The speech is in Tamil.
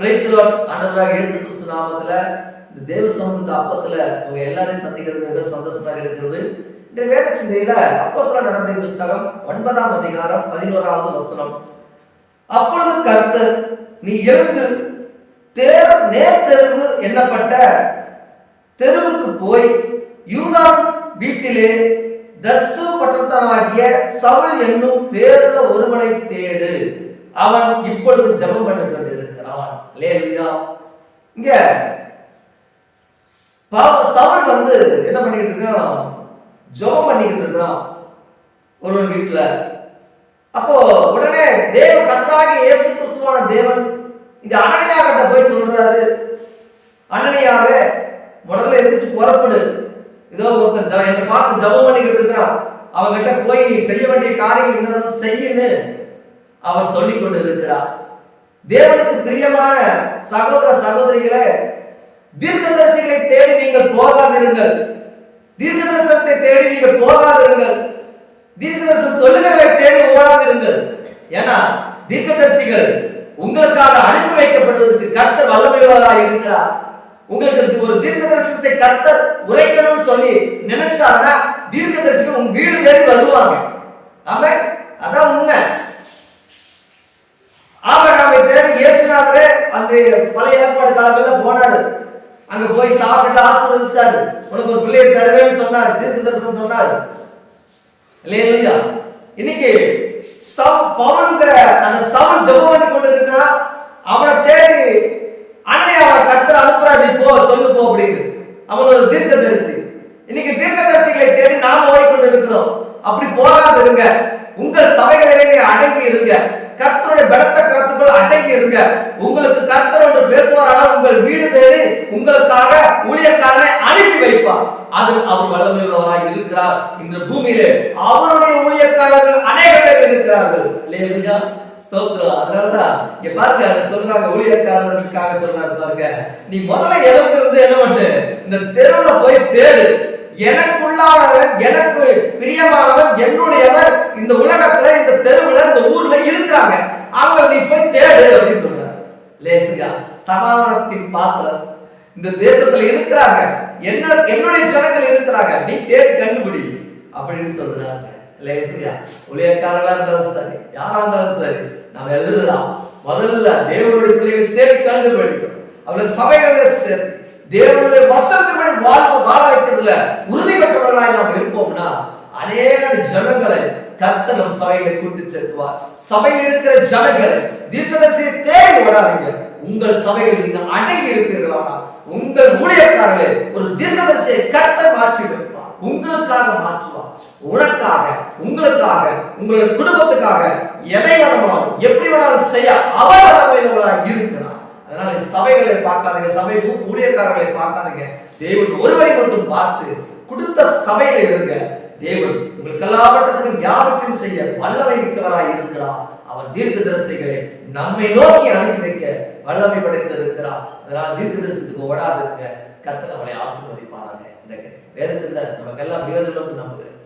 பிரைஸ்தலோட் ஆண்டவராக இயேசு கிறிஸ்து நாமத்துல இந்த தேவ சமூகத்து அப்பத்துல உங்க எல்லாரையும் சந்திக்கிறது மிக சந்தோஷமாக இருக்கிறது. இந்த வேத சிந்தையில அப்போஸ்தல நடவடிக்கை புஸ்தகம் ஒன்பதாம் அதிகாரம் பதினோராவது வசனம். அப்பொழுது கர்த்தர் நீ எழுந்து தேர் நேர் தெருவு எண்ணப்பட்ட தெருவுக்கு போய் யூதா வீட்டிலே தர்சு பட்டணத்தானாகிய சவுல் என்னும் பேருள்ள ஒருவனை தேடு. அவன் இப்பொழுது ஜெபம் பண்ணி கொண்டிருக்கிறான். லேலுயா இங்க சவுல் வந்து என்ன பண்ணிட்டு இருக்கான்? ஜெபம் பண்ணிக்கிட்டு இருக்கிறான் ஒருவன் வீட்டுல அப்போ உடனே தேவ கர்த்தராகிய இயேசு கிறிஸ்துவான தேவன் இது அனனியா கிட்ட போய் சொல்றாரு. அனனியாவே முதல்ல எந்திரிச்சு புறப்படு. இதோ ஒருத்தன் ஜ என்னை பார்த்து ஜெபம் பண்ணிக்கிட்டு இருக்கிறான். அவங்கிட்ட போய் நீ செய்ய வேண்டிய காரியம் என்னது செய்யுன்னு அவர் சொல்லிக் கொண்டு இருக்கிறார் தேவனுக்கு பிரியமான சகோதர சகோதரிகளே தீர்க்கதரிசிகளை தேடி நீங்கள் போகாதிருங்கள். தீர்க்கதரிசனத்தை தேடி நீங்கள் போகாதிருங்கள். தீர்க்கதரிசனம் சொல்லுகிறதை தேடி ஓடாதிருங்கள். ஏன்னா தீர்க்கதரிசிகள் உங்களுக்காக அனுப்பி வைக்கப்படுவதற்கு கர்த்தர் வல்லமையுள்ளவராக இருக்கிறார். உங்களுக்கு ஒரு தீர்க்க தரிசனத்தை கர்த்தர் உரைக்கணும்னு சொல்லி நினைச்சாருன்னா தரிசனம் உங்க வீடு தேடி வருவாங்க. ஆமா அதான் உண்மை. ஆபிரகாமை தேடி இயேசுநாதரே அன்றைய பழைய ஏற்பாடு காலங்களில் போனாரு. அங்க போய் சாப்பிட்டு ஆசீர்வதிச்சாரு. உனக்கு ஒரு பிள்ளையை தருவேன்னு சொன்னாரு தீர்க்க தரிசனம் சொன்னாரு. இல்லையா இன்னைக்கு சவு பவுலுங்கிற அந்த சவுல் ஜெபம் பண்ணி கொண்டு இருக்கான் அவனை தேடி அண்ணே அவன் கர்த்தர் அனுப்புறாரு நீ போ சொல்லு போ அப்படின்னு அவன் ஒரு தீர்க்கதரிசி. இன்னைக்கு தீர்க்கதரிசிகளை தேடி நாம் ஓடிக்கொண்டு இருக்கிறோம் அப்படி போகாது இருங்க உங்கள் சபைகளிலே அடங்கி இருங்க. கர்த்தருடைய பலத்த கருத்துக்கள் அடங்கி இருங்க. உங்களுக்கு கர்த்தர் ஒன்று பேசுவாரானால் உங்கள் வீடு தேடி உங்களுக்காக ஊழியக்காரனை அனுப்பி வைப்பார். அது அவர் வல்லமையுள்ளவராய் இருக்கிறார். இந்த பூமியிலே அவருடைய ஊழியக்காரர்கள் அநேக பேர் இருக்கிறார்கள். இல்லையா ஸ்தோத்திரம். அதனாலதான் இங்க பாருங்க சொல்றாங்க ஊழியக்காரர்களுக்காக சொல்றாரு பாருங்க. நீ முதல்ல எழுந்து இருந்து என்ன பண்ணு இந்த தெருவுல போய் தேடு. எனக்குள்ளானவன் எனக்கு பிரியமானவன் என்னுடையவர் இந்த உலகத்துல இந்த தெருவுல இந்த ஊர்ல இருக்கிறாங்க. அவங்க நீ போய் தேடு அப்படின்னு சொல்றாரு. லேபியா சமாதானத்தின் பாத்திரம். இந்த தேசத்துல இருக்கிறாங்க. என்ன என்னுடைய ஜனங்கள் இருக்கிறாங்க. நீ தேடி கண்டுபிடி அப்படின்னு சொல்றாங்க. லேபியா ஊழியக்காரர்களா இருந்தாலும் சரி யாரா இருந்தாலும் சரி நம்ம எல்லாம் முதல்ல தேவனுடைய பிள்ளைகளை தேடி கண்டுபிடிக்கணும். அவளை சபைகளை சேர்த்து தேவனுடைய வசனத்தின்படி வாழ்வு வாழ வைக்கிறதுல உறுதி பெற்றவர்களாய் நாம் இருப்போம்னா அநேக ஜனங்களை கர்த்தர் நம் சபைகளை கூட்டி சேர்த்துவார் சபையில் இருக்கிற ஜனங்களை தீர்க்கதரிசியை தேடி ஓடாதீங்க. உங்கள் சபையில் நீங்க அடங்கி இருப்பீர்களானா உங்கள் ஊழியக்காரர்களை ஒரு தீர்க்கதரிசியை கர்த்தர் உங்களுக்காக மாற்றுவார் உனக்காக உங்களுக்காக உங்களுடைய குடும்பத்துக்காக எதை வேணாலும் எப்படி வேணாலும் செய்ய அவர் அளவையிலாக இருக்கிறார். அதனால சபைகளை பார்க்காதீங்க சபை ஊழியக்காரர்களை பார்க்காதீங்க. தேவன் ஒருவரை மட்டும் பார்த்து கொடுத்த சபையில இருங்க. தேவன் உங்களுக்கு எல்லாவற்றத்துக்கும் யாவற்றையும் செய்ய வல்லமை மிக்கவராய் இருக்கிறார். அவர் தீர்க்க தரிசிகளை நம்மை நோக்கி அனுப்பி வைக்க வல்லமை படைத்திருக்கிறார் அதனால் தீர்க்க தரிசனத்துக்கு ஓடாதிருக்க கத்தர் அவளை ஆசீர்வதிப்பாராங்க இந்த வேத நமக்கு எல்லாம் பிரயோஜனம் நம்புகிறேன்.